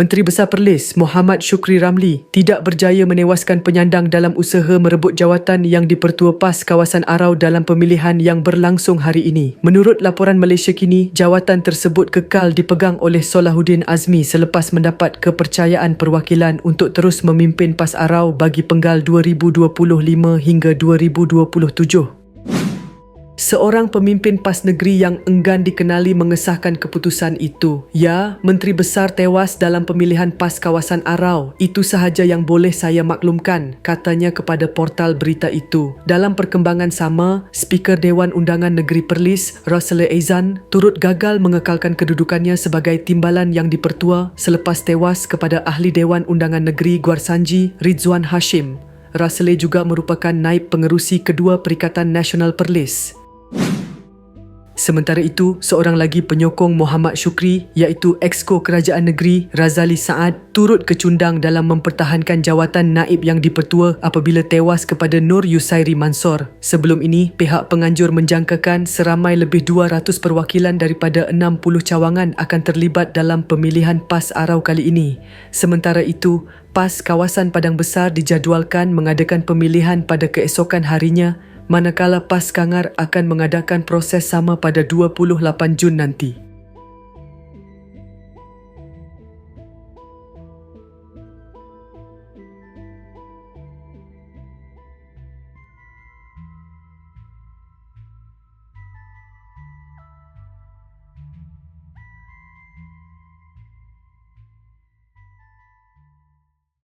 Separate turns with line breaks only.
Menteri Besar Perlis Muhammad Syukri Ramli tidak berjaya menewaskan penyandang dalam usaha merebut jawatan yang dipertua PAS kawasan Arau dalam pemilihan yang berlangsung hari ini. Menurut laporan Malaysia kini, jawatan tersebut kekal dipegang oleh Solahuddin Azmi selepas mendapat kepercayaan perwakilan untuk terus memimpin PAS Arau bagi penggal 2025 hingga 2027. Seorang pemimpin PAS negeri yang enggan dikenali mengesahkan keputusan itu. Ya, Menteri Besar tewas dalam pemilihan PAS kawasan Arau. Itu sahaja yang boleh saya maklumkan, katanya kepada portal berita itu. Dalam perkembangan sama, Speaker Dewan Undangan Negeri Perlis, Rosale Aizan, turut gagal mengekalkan kedudukannya sebagai timbalan yang dipertua selepas tewas kepada Ahli Dewan Undangan Negeri Guarsanji, Rizwan Hashim. Rasle juga merupakan naib pengerusi kedua Perikatan Nasional Perlis. Sementara itu, seorang lagi penyokong Muhammad Syukri iaitu Exco Kerajaan Negeri Razali Saad turut kecundang dalam mempertahankan jawatan naib yang dipertua apabila tewas kepada Nur Yusairi Mansor. Sebelum ini, pihak penganjur menjangkakan seramai lebih 200 perwakilan daripada 60 cawangan akan terlibat dalam pemilihan PAS Arau kali ini. Sementara itu, PAS kawasan Padang Besar dijadualkan mengadakan pemilihan pada keesokan harinya manakala PAS Kangar akan mengadakan proses sama pada 28 Jun nanti.